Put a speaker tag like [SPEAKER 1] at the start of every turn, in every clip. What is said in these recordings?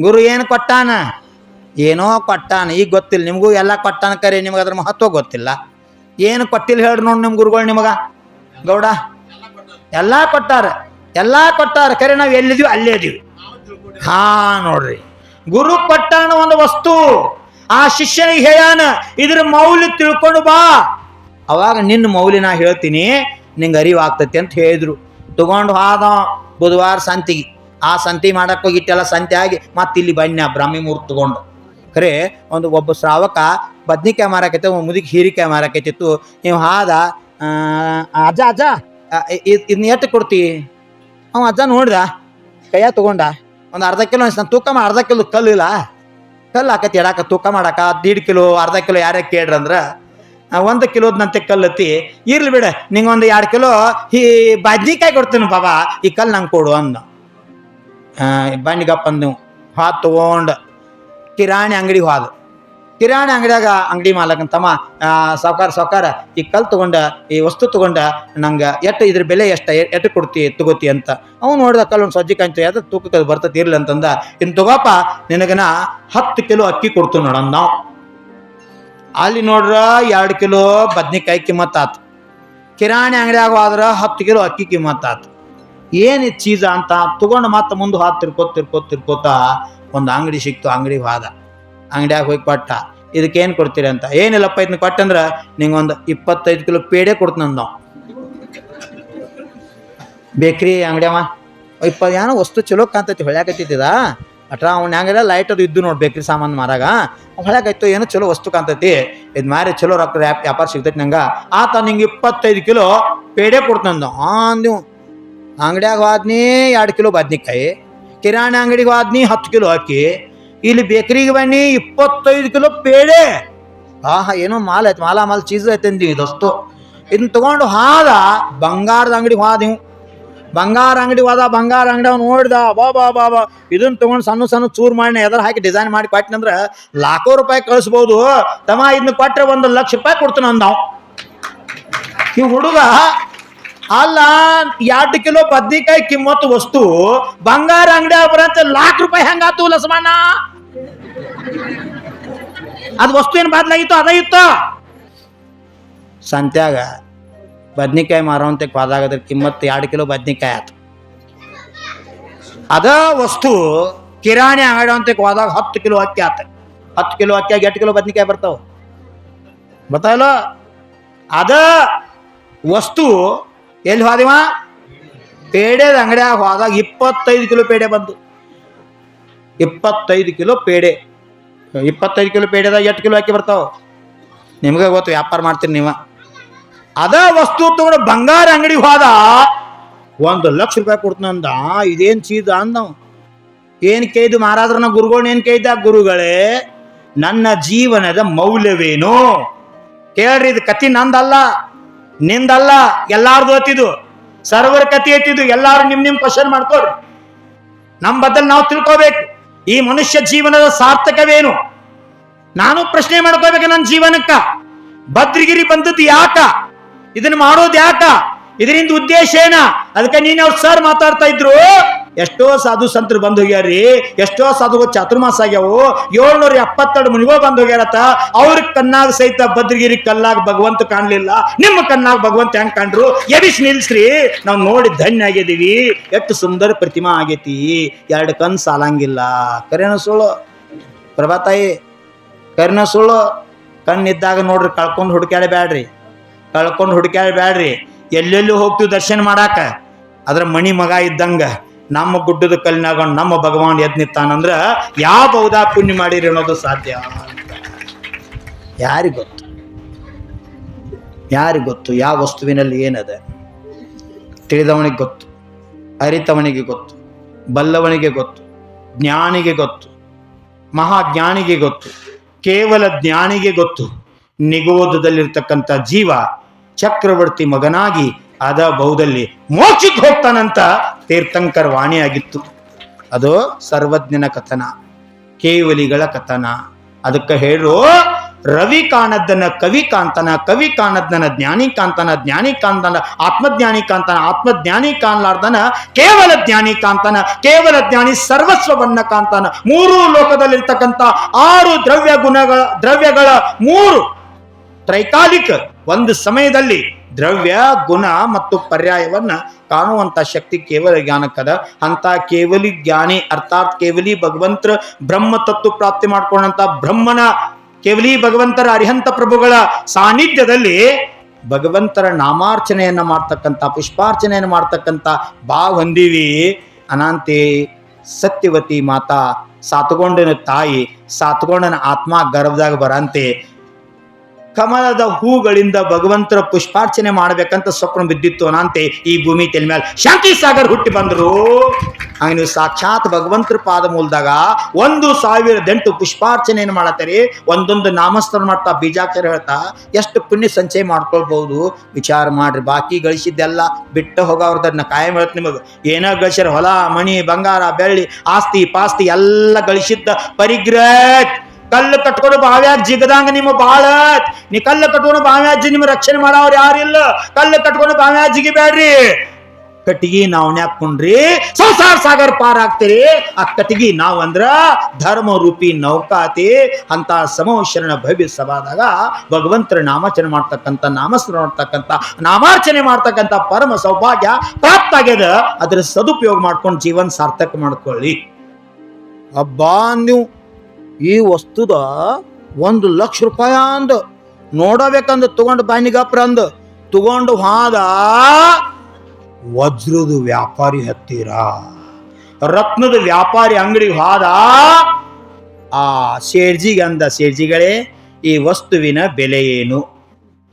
[SPEAKER 1] ಗುರು ಏನು ಕೊಟ್ಟಾನ? ಏನೋ ಕೊಟ್ಟಾನ. ಈಗ ಗೊತ್ತಿಲ್ಲ. ನಿಮಗೂ ಎಲ್ಲ ಕೊಟ್ಟಾನ ಕರೆ. ನಿಮಗೆ ಅದ್ರ ಮಹತ್ವ ಗೊತ್ತಿಲ್ಲ. ಏನು ಕೊಟ್ಟಿಲ್ಲ ಹೇಳ್ರಿ ನೋಡಿ ನಿಮ್ಮ ಗುರುಗಳು ನಿಮಗೆ. ಗೌಡ. ಎಲ್ಲ ಕೊಟ್ಟಾರ. ಎಲ್ಲ ಕೊಟ್ಟಾರ. ಕರೆ, ನಾವು ಎಲ್ಲಿದೀವಿ? ಅಲ್ಲೇ ಇದೀವಿ. ಹಾ, ನೋಡ್ರಿ. ಗುರು ಕೊಟ್ಟಾನ ಒಂದು ವಸ್ತು. ಆ ಶಿಷ್ಯನಿಗೆ ಹೇಳ್ಯಾನ, ಇದ್ರ ಮೌಲ್ಯ ತಿಳ್ಕೊಂಡು ಬಾ. ಅವಾಗ ನಿನ್ನ ಮೌಲ್ಯ ನಾ ಹೇಳ್ತೀನಿ. ನಿಂಗೆ ಅರಿವಾಗ್ತತಿ ಅಂತ ಹೇಳಿದ್ರು. ತಗೊಂಡು ಹಾದ ಬುಧವಾರ ಸಂತಿಗೆ. ಆ ಸಂತಿ ಮಾಡಕ್ಕೆ ಹೋಗಿಟ್ಟೆಲ್ಲ ಸಂತೆ ಆಗಿ ಮತ್ತೆ ಇಲ್ಲಿ ಬನ್ನಿ ಬ್ರಾಹ್ಮಿ ಮುಹೂರ್ತ ತಗೊಂಡು ಖರೆ, ಒಂದು ಒಬ್ಬ ಶ್ರಾವಕ ಬದ್ನಿಕಾಯಿ ಮಾರಕೈತೆ ಮುದುಕಿ ಹೀರಿಕಾಯಿ ಮಾರಕೈತಿತ್ತು. ನೀವು ಆದ ಅಜ್ಜ ಅಜ್ಜ ಇದನ್ನ ಎಷ್ಟು ಕೊಡ್ತಿ? ಅವ ಅಜ್ಜ ನೋಡ್ದ? ಕೈಯ ತಗೊಂಡ? ಒಂದು ಅರ್ಧ ಕಿಲೋ ನಾನು ತೂಕ ಮಾಡಿ ಅರ್ಧ ಕಿಲೋ ಕಲ್ಲು ಇಲ್ಲ. ಕಲ್ಲು ಹಾಕತಿ ಎಡಾಕ ತೂಕ ಮಾಡಾಕ, ದೀಡ್ ಕಿಲೋ, ಅರ್ಧ ಕಿಲೋ ಯಾರೇ ಕೇಳ್ರಂದ್ರ ಒಂದು ಕಿಲೋದ್ನಂತೆ ಕಲ್ಲತ್ತಿ, ಇರ್ಲಿ ಬಿಡ ನಿಂಗೆ ಒಂದು ಎರಡು ಕಿಲೋ ಈ ಬದ್ನಿಕಾಯಿ ಕೊಡ್ತೀನಿ ಬಾಬಾ ಈ ಕಲ್ಲು ನಂಗೆ ಕೊಡು ಅಂದ. ಬನ್ನಿಗಪ್ಪ ಅಂದು ಹಾತ್ ತಗೊಂಡು ಕಿರಾಣಿ ಅಂಗಡಿಗೆ ಹೋದ. ಕಿರಾಣಿ ಅಂಗಡಿಯಾಗ ಅಂಗಡಿ ಮಾಲಕಂತಮ್ಮ ಸಾವುಕಾರ, ಸಾವ್ಕಾರ, ಈ ಕಲ್ ತಗೊಂಡ, ಈ ವಸ್ತು ತಗೊಂಡ ನಂಗೆ ಎಷ್ಟು ಇದ್ರ ಬೆಲೆ ಎಷ್ಟ ಎಟ್ಟು ಕೊಡ್ತಿ, ತಗೋತಿ ಅಂತ. ಅವ್ನು ನೋಡಿದ ಕಲ್ ಒಂದು ಸಜ್ಜಿ ಕಾಯ್ತು ಯಾವ್ದು ತೂಕಕ್ಕೆ ಅದು ಬರ್ತೈತಿ ಅಂತಂದ. ಇನ್ನು ತಗೋಪ, ನಿನಗನ ಹತ್ತು ಕಿಲೋ ಅಕ್ಕಿ ಕೊಡ್ತು ನೋಡೋಣ ನಾವು. ಅಲ್ಲಿ ನೋಡ್ರ ಎರಡು ಕಿಲೋ ಬದ್ನಿಕಾಯಿ ಕಿಮ್ಮತ್ ಆತು. ಕಿರಾಣಿ ಅಂಗಡಿಯಾಗ ಹೋದ್ರೆ ಹತ್ತು ಕಿಲೋ ಅಕ್ಕಿ ಕಿಮ್ಮತ್ ಆತು. ಏನು ಚೀಸ ಅಂತ ತಗೊಂಡು ಮತ್ತೆ ಮುಂದೆ ಹಾತ್ ತಿರ್ಕೋತ ತಿರ್ಕೋತ ತಿರ್ಕೋತ ಒಂದು ಅಂಗಡಿ ಸಿಕ್ತು, ಅಂಗಡಿ ಹೋದ ಅಂಗಡಿಯಾಗ ಹೋಗಿ ಕೊಟ್ಟ. ಇದಕ್ಕೇನು ಕೊಡ್ತೀರಿ ಅಂತ? ಏನಿಲ್ಲಪ್ಪ ಇದನ್ನ ಕೊಟ್ಟಂದ್ರೆ ನಿಂಗೊಂದು ಇಪ್ಪತ್ತೈದು ಕಿಲೋ ಪೇಡೆ ಕೊಡ್ತೀನಿ ನಾವು ಬೇಕ್ರಿ ಅಂಗಡಿಯವ ಇಪ್ಪ ಏನೋ ವಸ್ತು ಚಲೋ ಕಾಣ್ತೈತಿ ಹೊಳ್ಯಾಕತ್ತಿದ್ದ ಅಟ್ರ ಅವ್ನ ಹ್ಯಾಂಗೆಲ್ಲ ಲೈಟ್ ಅದು ಇದ್ದು ನೋಡಿ ಬೇಕ್ರಿ ಸಾಮಾನು ಮಾರಾಗ. ಹೊಳ್ಯಾಕೈತೋ ಏನೋ ಚಲೋ ವಸ್ತು ಕಾಣ್ತೈತಿ. ಇದು ಮಾರಿ ಚಲೋ ರೊಕ್ಕ ವ್ಯಾಪ್- ವ್ಯಾಪಾರ ಸಿಗ್ತೈತಿ ನಂಗೆ. ಆತ ನಿಂಗೆ ಇಪ್ಪತ್ತೈದು ಕಿಲೋ ಪೇಡೆ ಕೊಡ್ತಂದ ಅಂದಿವು ಅಂಗಡಿಯಾಗ ಹೋದ್ನಿ ಎರಡು ಕಿಲೋ ಬದ್ನಿಕಾಯಿ, ಕಿರಾಣಿ ಅಂಗಡಿಗೆ ಹೋದ್ನಿ ಹತ್ತು ಕಿಲೋ ಅಕ್ಕಿ, ಇಲ್ಲಿ ಬೇಕರಿಗೆ ಬನ್ನಿ ಇಪ್ಪತ್ತೈದು ಕಿಲೋ ಪೇಡೆ. ಆಹಾ, ಏನೋ ಮಾಲ್ ಐತೆ, ಮಾಲ ಮಾಲ್ ಚೀಸ್ ಐತೆ ಅಂದಿವಿ ಇದಷ್ಟು ಇದನ್ನ ತಗೊಂಡು ಹಾದ, ಬಂಗಾರದ ಅಂಗಡಿಗೆ ಹೋದ ನೀವು ಬಂಗಾರ ಅಂಗಡಿ ಹೋದ, ಬಂಗಾರ ಅಂಗಡಿ ಅವ್ನು ನೋಡ್ದ, ಬಾ ಬಾ ಬಾ ಬಾ. ಇದನ್ನ ತಗೊಂಡು ಸಣ್ಣ ಸಣ್ಣ ಚೂರು ಮಾಡಿ ಎದ್ರ ಹಾಕಿ ಡಿಸೈನ್ ಮಾಡಿ ಕೊಟ್ಟಿನಂದ್ರ ಲಾಖೋ ರೂಪಾಯಿ ಕಳಿಸ್ಬೋದು. ತಮ್ಮ ಇದನ್ನ ಕೊಟ್ಟರೆ ಒಂದು ಲಕ್ಷ ರೂಪಾಯಿ ಕೊಡ್ತಾನ ಅಂದ ಈ ಹುಡುಗ ಅಲ್ಲ, ಎರಡು ಕಿಲೋ ಬದ್ನಿಕಾಯಿ ಕಿಮ್ಮತ್ ವಸ್ತು, ಬಂಗಾರ ಅಂಗಡಿ ಬರಂತ ಲಾಖ ರೂಪಾಯಿ ಹೆಂಗಾತು ಲಸಮಣ್ಣ ಅದು ವಸ್ತು ಏನು ಬದಲಾಗಿತ್ತು? ಅದ ಇತ್ತು. ಸಂತ್ಯಾಗ ಬದ್ನಿಕಾಯಿ ಮಾರೋಂತೆ ಹೋದಾಗ ಅದ್ರ ಕಿಮ್ಮತ್ತು ಎರಡು ಕಿಲೋ ಬದ್ನಿಕಾಯಿ ಆಯ್ತು ಅದ ವಸ್ತು ಕಿರಾಣಿ ಅಂಗಡಿ ಅಂತ ಹೋದಾಗ ಹತ್ತು ಕಿಲೋ ಅಕ್ಕಿ ಆತ. ಹತ್ತು ಕಿಲೋ ಅಕ್ಕಿಯಾಗಿ ಎಷ್ಟು ಕಿಲೋ ಬದ್ನಿಕಾಯಿ ಬರ್ತಾವ? ಬರ್ತಾವಲ್ಲ ಅದ ವಸ್ತು ಎಲ್ಲಿ ಹೋದಿವ? ಪೇಡೆದ ಅಂಗಡಿಯಾಗ ಹೋದಾಗ ಇಪ್ಪತ್ತೈದು ಕಿಲೋ ಪೇಡೆ ಬಂತು. ಇಪ್ಪತ್ತೈದು ಕಿಲೋ ಪೇಡೆ. ಇಪ್ಪತ್ತೈದು ಕಿಲೋ ಪೇಡೆದಾಗ ಎಷ್ಟು ಕಿಲೋ ಹಾಕಿ ಬರ್ತಾವ? ನಿಮಗೆ ಗೊತ್ತು, ವ್ಯಾಪಾರ ಮಾಡ್ತೀರಿ ನೀವು. ಅದ ವಸ್ತು ತಗೊಂಡು ಬಂಗಾರ ಅಂಗಡಿ ಹೋದ, ಒಂದು ಲಕ್ಷ ರೂಪಾಯಿ ಕೊಡ್ತನಂದ ಇದೇನು ಚೀದ ಅಂದವ ಏನು ಕೇಯ್ದು ಮಾರಾದ್ರನ ಗುರುಗಳು ಏನು ಕೇಯ್ದ ಗುರುಗಳೇ, ನನ್ನ ಜೀವನದ ಮೌಲ್ಯವೇನು? ಕೇಳ್ರಿ, ಇದು ಕತಿ ನಂದಲ್ಲ. ನಿಂದಲ್ಲ, ಎಲ್ಲಾರ್ದು ಹತ್ತಿದ್ದು ಸರ್ವರ್ ಕತಿ ಎತ್ತಿದ್ದು ಎಲ್ಲಾರು ನಿಮ್ ನಿಮ್ ಕ್ವಶನ್ ಮಾಡ್ಕೊಳ್ರಿ. ನಮ್ಮ ಬದಲು ನಾವು ತಿಳ್ಕೋಬೇಕು. ಈ ಮನುಷ್ಯ ಜೀವನದ ಸಾರ್ಥಕವೇನು? ನಾನು ಪ್ರಶ್ನೆ ಮಾಡ್ಕೋಬೇಕು ನನ್ನ ಜೀವನಕ್ಕ. ಭದ್ರಗಿರಿ ಬಂದದ್ದು ಯಾಕ? ಇದನ್ನ ಮಾಡೋದು ಯಾಕ? ಇದರಿಂದ ಉದ್ದೇಶ ಏನ? ಅದಕ್ಕೆ ನೀನು ಅವ್ರು ಸರ್ ಮಾತಾಡ್ತಾ ಇದ್ರು? ಎಷ್ಟೋ ಸಾಧು ಸಂತರು ಬಂದು ಹೋಗ್ಯಾರ್ರಿ, ಎಷ್ಟೋ ಸಾಧುಗಳು ಚಾತುರ್ಮಾಸ ಆಗ್ಯಾವು, ಏಳ್ನೂರ ಎಪ್ಪತ್ತೆರಡು ಮುನಿಗೋ ಬಂದು ಹೋಗ್ಯಾರತ್ತ ಅವ್ರ ಕಣ್ಣಾಗ ಸಹಿತ ಭದ್ರಗಿರಿ ಕಲ್ಲಾಗ ಭಗವಂತ ಕಾಣಲಿಲ್ಲ. ನಿಮ್ಮ ಕಣ್ಣಾಗ ಭಗವಂತ ಹೆಂಗ್ ಕಾಣ್ರು? ಎಬಿಸ್ ನಿಲ್ಸ್ರಿ. ನಾವು ನೋಡಿ ಧನ್ಯ ಆಗಿದೀವಿ ಎಷ್ಟು ಸುಂದರ ಪ್ರತಿಮಾ ಆಗೈತಿ. ಎರಡು ಕಣ್ ಸಾಲಂಗಿಲ್ಲ. ಕರೆನ ಸುಳ್ಳು. ಪ್ರಭಾತಾಯಿ ಕರೆನ ಸುಳ್ಳು. ಕಣ್ಣಿದ್ದಾಗ ನೋಡ್ರಿ ಕಳ್ಕೊಂಡು ಹುಡುಕ್ಯಾಡಬೇಡ್ರಿ ಕಳ್ಕೊಂಡು ಬ್ಯಾಡ್ರಿ. ಎಲ್ಲೆಲ್ಲೂ ಹೋಗ್ತೀವಿ ದರ್ಶನ ಮಾಡಾಕ? ಅದ್ರ ಮಣಿ ಮಗ ಇದ್ದಂಗ. ನಮ್ಮ ಗುಡ್ಡದ ಕಲ್ಲಿನಾಗ ನಮ್ಮ ಭಗವಾನ್ ಎದ್ ನಿಂತಾನಂದ್ರ ಯಾವ ಬೌದಾ ಪುಣ್ಯ ಮಾಡಿರಿ ಅನ್ನೋದು ಸಾಧ್ಯ ಯಾರಿಗ್ ಗೊತ್ತು? ಯಾರಿಗ್ ಗೊತ್ತು? ಯಾವ ವಸ್ತುವಿನಲ್ಲಿ ಏನದ? ತಿಳಿದವನಿಗೆ ಗೊತ್ತು, ಅರಿತವನಿಗೆ ಗೊತ್ತು, ಬಲ್ಲವನಿಗೆ ಗೊತ್ತು, ಜ್ಞಾನಿಗೆ ಗೊತ್ತು, ಮಹಾಜ್ಞಾನಿಗೆ ಗೊತ್ತು, ಕೇವಲ ಜ್ಞಾನಿಗೆ ಗೊತ್ತು. ನಿಗೋದದಲ್ಲಿರ್ತಕ್ಕಂಥ ಜೀವ ಚಕ್ರವರ್ತಿ ಮಗನಾಗಿ ಅದ ಬೌದಲ್ಲಿ ಮೋಕ್ಷಕ್ಕೆ ಹೋಗ್ತಾನಂತ ತೀರ್ಥಂಕರ್ ವಾಣಿಯಾಗಿತ್ತು ಅದು? ಸರ್ವಜ್ಞನ ಕಥನ ಕೇವಲಿಗಳ ಕಥನ. ಅದಕ್ಕೆ ಹೇಳು ರವಿ ಕಾಣದ್ದನ ಕವಿ ಕಾಂತನ ಕವಿ ಕಾಣದ್ದನ ಜ್ಞಾನಿ ಕಾಂತನ ಜ್ಞಾನಿ ಕಾಂತನ ಆತ್ಮಜ್ಞಾನಿ ಕಾಂತನ ಆತ್ಮಜ್ಞಾನಿ ಕಾಣಲಾರ್ದನ ಕೇವಲ ಜ್ಞಾನಿ ಕಾಂತನ ಕೇವಲ ಜ್ಞಾನಿ ಸರ್ವಸ್ವವನ್ನ ಕಾಂತನ. ಮೂರು ಲೋಕದಲ್ಲಿರ್ತಕ್ಕಂಥ ಆರು ದ್ರವ್ಯ ಗುಣಗಳ ದ್ರವ್ಯಗಳ ಮೂರು ತ್ರೈಕಾಲಿಕ ಒಂದು ಸಮಯದಲ್ಲಿ ದ್ರವ್ಯ, ಗುಣ ಮತ್ತು ಪರ್ಯಾಯವನ್ನ ಕಾಣುವಂತ ಶಕ್ತಿ ಕೇವಲ ಜ್ಞಾನಕ್ಕದ. ಅಂತ ಕೇವಲಿ ಜ್ಞಾನಿ ಅರ್ಥಾತ್ ಕೇವಲಿ ಭಗವಂತರ ಬ್ರಹ್ಮ ತತ್ವ ಪ್ರಾಪ್ತಿ ಮಾಡ್ಕೊಂಡಂತ ಬ್ರಹ್ಮನ ಕೇವಲಿ ಭಗವಂತರ ಅರಿಹಂತ ಪ್ರಭುಗಳ ಸಾನ್ನಿಧ್ಯದಲ್ಲಿ ಭಗವಂತರ ನಾಮಾರ್ಚನೆಯನ್ನ ಮಾಡ್ತಕ್ಕಂಥ, ಪುಷ್ಪಾರ್ಚನೆಯನ್ನು ಮಾಡ್ತಕ್ಕಂಥ ಬಾ ಹೊಂದಿವಿ. ಅನಾಂತಿ ಸತ್ಯವತಿ ಮಾತಾ, ಸಾತ್ಗೊಂಡನ ತಾಯಿ, ಸಾತ್ಗೊಂಡನ ಆತ್ಮ ಗರ್ಭದಾಗ ಬರಂತೆ. ಕಮಲದ ಹೂಗಳಿಂದ ಭಗವಂತರ ಪುಷ್ಪಾರ್ಚನೆ ಮಾಡಬೇಕಂತ ಸ್ವಪ್ನ ಬಿದ್ದಿತ್ತು ಅನಂತೆ. ಈ ಭೂಮಿ ತೆಲ ಮೇಲೆ ಶಾಂತಿ ಸಾಗರ್ ಹುಟ್ಟಿ ಬಂದರು. ಹಂಗ ಸಾಕ್ಷಾತ್ ಭಗವಂತರ ಪಾದ ಮೂಲದಾಗ ಒಂದು ಸಾವಿರದೆಂಟು ಪುಷ್ಪಾರ್ಚನೆಯನ್ನು ಮಾಡತ್ತಾರೆ. ಒಂದೊಂದು ನಾಮಸ್ಮರಣ ಮಾಡ್ತಾ ಬೀಜಾಕ್ಷರ ಹೇಳ್ತಾ ಎಷ್ಟು ಪುಣ್ಯ ಸಂಚಯ ಮಾಡ್ಕೊಳ್ಬಹುದು. ವಿಚಾರ ಮಾಡ್ರಿ, ಬಾಕಿ ಗಳಿಸಿದ್ದೆಲ್ಲ ಬಿಟ್ಟು ಹೋಗೋರ್ದನ್ನ ಕಾಯಂ ಹೇಳ್ತ ನಿಮಗೆ. ಏನೋ ಗಳಿಸ್ಯಾರ ಹೊಲ ಮಣಿ ಬಂಗಾರ, ಬೆಳ್ಳಿ, ಆಸ್ತಿ, ಪಾಸ್ತಿ ಎಲ್ಲ ಗಳಿಸಿದ್ದ ಪರಿಗ್ರಹ ಕಲ್ಲು ಕಟ್ಕೊಂಡು ಬಾವ್ಯಾಗ ಜಿಗದಂಗ ನಿಮ್ಮ ಬಾಳ ನೀ ಕಲ್ಲು ಕಟ್ಕೊಂಡು ಬಾವ್ಯಾಗ ಜಿ ನಿಮ್ಮ ರಕ್ಷಣೆ ಮಾಡೋರು ಯಾರಿಲ್ಲ. ಕಲ್ಲು ಕಟ್ಕೊಂಡು ಬಾವ್ಯಾಗ ಜಿಗಿಬೇಡ್ರಿ ಕಟ್ಟಿಗೆ ನಾವು ನ್ಯಾಕ್ಕೊಂಡ್ರಿ ಸಂಸಾರ ಸಾಗರ್ ಪಾರ ಆಗ್ತೀರಿ. ಆ ಕಟ್ಟಿಗೆ ನಾವು ಅಂದ್ರ ಧರ್ಮ ರೂಪಿ ನೌಕಾತಿ. ಅಂತ ಸಮೋಶರಣ ಭವ್ಯ ಸಭಾದಾಗ ಭಗವಂತರ ನಾಮಾಚರಣೆ ಮಾಡ್ತಕ್ಕಂತ ನಾಮಸ್ಮರಣ ಮಾಡ್ತಕ್ಕಂಥ, ನಾಮಾರ್ಚನೆ ಮಾಡ್ತಕ್ಕಂಥ ಪರಮ ಸೌಭಾಗ್ಯ ಪ್ರಾಪ್ತ ಆಗ್ಯದ. ಅದ್ರ ಸದುಪಯೋಗ ಮಾಡ್ಕೊಂಡು ಜೀವನ ಸಾರ್ಥಕ ಮಾಡ್ಕೊಳ್ಳಿ. ಅಬ್ಬಾ, ನೀವು ಈ ವಸ್ತುದ ಒಂದು ಲಕ್ಷ ರೂಪಾಯಿ ಅಂದ. ನೋಡಬೇಕಂದ ತಗೊಂಡು ಬಾನಿಗಪ್ರ ಅಂದ. ತಗೊಂಡು ಹಾದ ವಜ್ರದ ವ್ಯಾಪಾರಿ ಹತ್ತಿರ. ರತ್ನದ ವ್ಯಾಪಾರಿ ಅಂಗಡಿಗೆ ಹಾದ. ಆ ಸೇರ್ಜಿಗೆ ಅಂದ ಸೇರ್ಜಿಗಳೇ ಈ ವಸ್ತುವಿನ ಬೆಲೆ ಏನು?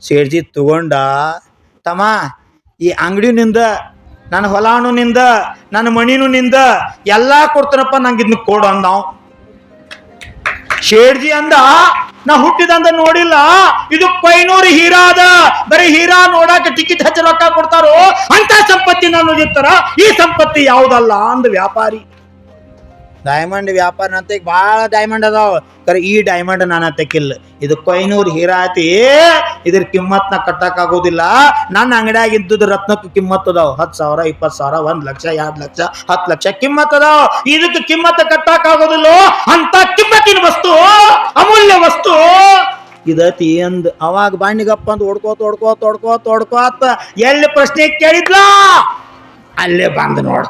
[SPEAKER 1] ಸೇರ್ಜಿ ತಗೊಂಡ, ತಮ್ಮ, ಈ ಅಂಗಡಿನಿಂದ, ನನ್ನ ಹೊಲಾನು ನಿಂದ ನನ್ನ ಮಣಿನೂ ನಿಂದ ಎಲ್ಲಾ ಕೊಡ್ತಾನಪ್ಪ ನಂಗೆ ಇದನ್ನ ಕೊಡು ಅಂದ ನಾವು ಶೇಡ್ಜಿ ಅಂದ, ನಾ ಹುಟ್ಟಿದಂದ ನೋಡಿಲ್ಲ. ಇದು ಪೈನೂರು ಹೀರಾ ಅದ. ಬರೀ ಹೀರಾ ನೋಡಾಕ ಟಿಕೆಟ್ ಹಚ್ಚಿ ರೊಕ್ಕ ಕೊಡ್ತಾರೋ ಅಂತ ಸಂಪತ್ತಿ ನಾನು ಈ ಸಂಪತ್ತಿ ಯಾವುದಲ್ಲ ಅಂದ ವ್ಯಾಪಾರಿ. ಡೈಮಂಡ್ ವ್ಯಾಪಾರ ಅಂತ ಭಾಳ ಡೈಮಂಡ್ ಅದಾವ. ಕರೆ ಈ ಡೈಮಂಡ್ ನಾನು ತೆಕ್ಕಿಲ್ಲ ಇದು ಕೊಯ್ನೂರು ಹೀರಾತಿ, ಇದ್ರ ಕಿಮ್ಮತ್ ಕಟ್ಟಕ್ಕಾಗೋದಿಲ್ಲ ನನ್ನ ಅಂಗಡಿಯಾಗ ಇದ್ದದ ರತ್ನಕ್ಕೆ ಕಿಮ್ಮತ್ ಅದಾವ. ಹತ್ತು ಸಾವಿರ, ಇಪ್ಪತ್ತು ಸಾವಿರ, ಒಂದ್ ಲಕ್ಷ, ಎರಡು ಲಕ್ಷ, ಹತ್ತು ಲಕ್ಷ ಕಿಮ್ಮತ್ ಅದಾವ. ಇದಕ್ಕೆ ಕಿಮ್ಮತ್ ಕಟ್ಟಕ್ಕಾಗೋದಿಲ್ಲ ಅಂತ ಕಿಮ್ಮತ್ತಿನ ವಸ್ತು, ಅಮೂಲ್ಯ ವಸ್ತು. ಇದತಿ ಅಂದ್ ಅವಾಗ ಬಾಣಿಗಪ್ಪ ಅಂದ್ ಹೊಡ್ಕೋತ ಹೊಡ್ಕೋತ ಹೊಡ್ಕೋತ ಹೊಡ್ಕೋತ. ಎಲ್ಲಿ ಪ್ರಶ್ನೆ ಕೇಳಿದ್ಲಾ? ಅಲ್ಲೇ ಬಂದು ನೋಡು.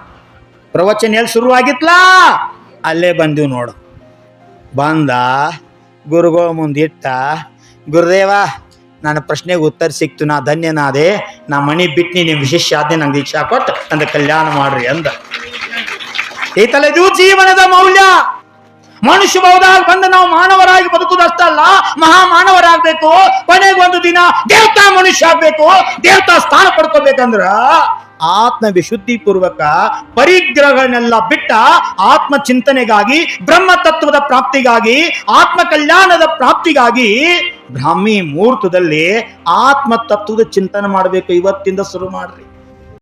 [SPEAKER 1] ಪ್ರವಚನ ಎಲ್ಲಿ ಶುರುವಾಗಿತ್ಲಾ? ಅಲ್ಲೇ ಬಂದಿವ್ ನೋಡು. ಬಂದ ಮುಂದೆ ಇಟ್ಟ ಗುರುದೇವ, ನನ್ನ ಪ್ರಶ್ನೆಗೆ ಉತ್ತರ ಸಿಕ್ತು, ನಾ ಧನ್ಯನಾದೆ, ನಾ ಮಣಿ ಬಿಟ್ಟು ನಿಮ್ಮ ವಿಶೇಷ ಆದ್ಯ ನಂಗೆ ದೀಕ್ಷಾ ಕೊಟ್ಟು ನನ್ನ ಕಲ್ಯಾಣ ಮಾಡ್ರಿ ಅಂದ. ಈ ಇದು ಜೀವನದ ಮೌಲ್ಯ. ಮನುಷ್ಯ ಬಹುದಾಗ ಬಂದ ನಾವು ಮಾನವರಾಗಿ ಬದುಕುದಷ್ಟಲ್ಲ ಮಹಾ ಮಾನವರಾಗಬೇಕು ಕೊನೆಗೊಂದು ದಿನ ದೇವತಾ ಮನುಷ್ಯ ಆಗ್ಬೇಕು. ದೇವತಾ ಸ್ಥಾನ ಪಡ್ಕೋಬೇಕಂದ್ರ ಆತ್ಮ ವಿಶುದ್ಧಿ ಪೂರ್ವಕ ಪರಿಗ್ರಹನೆಲ್ಲ ಬಿಟ್ಟ ಆತ್ಮ ಚಿಂತನೆಗಾಗಿ ಬ್ರಹ್ಮ ತತ್ವದ ಪ್ರಾಪ್ತಿಗಾಗಿ ಆತ್ಮ ಕಲ್ಯಾಣದ ಪ್ರಾಪ್ತಿಗಾಗಿ ಬ್ರಾಹ್ಮಿ ಮುಹೂರ್ತದಲ್ಲಿ ಆತ್ಮ ತತ್ವದ ಚಿಂತನೆ ಮಾಡಬೇಕು ಇವತ್ತಿಂದ ಶುರು ಮಾಡ್ರಿ.